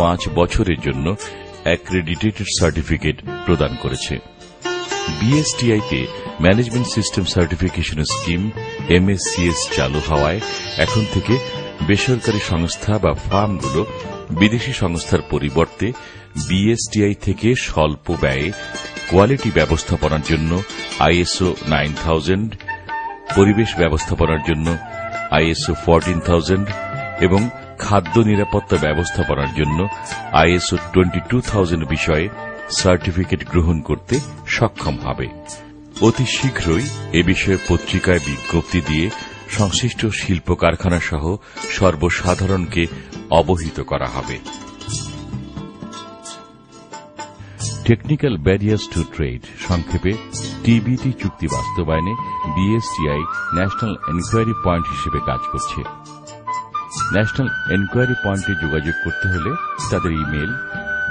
পাঁচ বছরের জন্য অ্যাক্রেডিটেটেড সার্টিফিকেট প্রদান করেছে। বিএসটিআইতে management system certification scheme MSCS চালু হওয়ায় এখন থেকে বেসরকারি সংস্থা বা ফার্মগুলো বিদেশি সংস্থার পরিবর্তে বিএসটিআই থেকে স্বল্প ব্যয়ে কোয়ালিটি ব্যবস্থাপনার জন্য আইএসও নাইন থাউজেন্ড পরিবেশ ব্যবস্থাপনার জন্য আইএসও ফোরটিন এবং খাদ্য নিরাপত্তা ব্যবস্থাপনার জন্য আইএসও টোয়েন্টি টু থাউজেন্ড বিষয়ে সার্টিফিকেট গ্রহণ করতে সক্ষম হবে। অতি শীঘ্রই এ বিষয়ে পত্রিকায় বিজ্ঞপ্তি দিয়ে সংশ্লিষ্ট শিল্প কারখানা সহ সর্বসাধারণকে অবহিত করা হবে। টেকনিক্যাল ব্যারিয়ার্স টু ট্রেড সংক্ষেপে টিবিটি চুক্তি বাস্তবায়নে বিএসটিআই ন্যাশনাল এনকোয়ারি পয়েন্ট হিসেবে কাজ করছে। ন্যাশনাল এনকোয়ারি পয়েন্টে যোগাযোগ করতে হলে তাদের email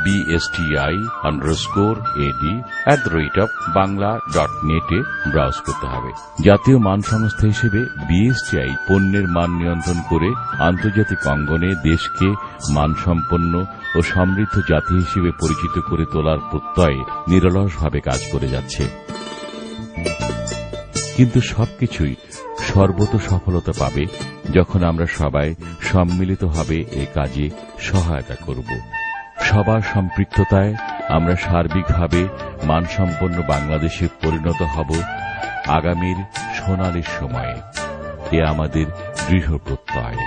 BSTI underscore AD at the rate of Bangla dot নেটে ব্রাউজ করতে হবে। জাতীয় মান সংস্থা হিসেবে বিএসটিআই পণ্যের মান নিয়ন্ত্রণ করে আন্তর্জাতিক অঙ্গনে দেশকে মানসম্পন্ন ও সমৃদ্ধ জাতি হিসেবে পরিচিত করে তোলার প্রত্যয়ে নিরলসভাবে কাজ করে যাচ্ছে। কিন্তু সবকিছুই সর্বত সফলতা পাবে যখন আমরা সবাই সম্মিলিতভাবে এ কাজে সহায়তা করব। সবার সম্পৃক্ততায় আমরা সার্বিকভাবে মানসম্পন্ন বাংলাদেশে পরিণত হব আগামীর সোনালির সময়ে। এ আমাদের দৃঢ় প্রত্যয়।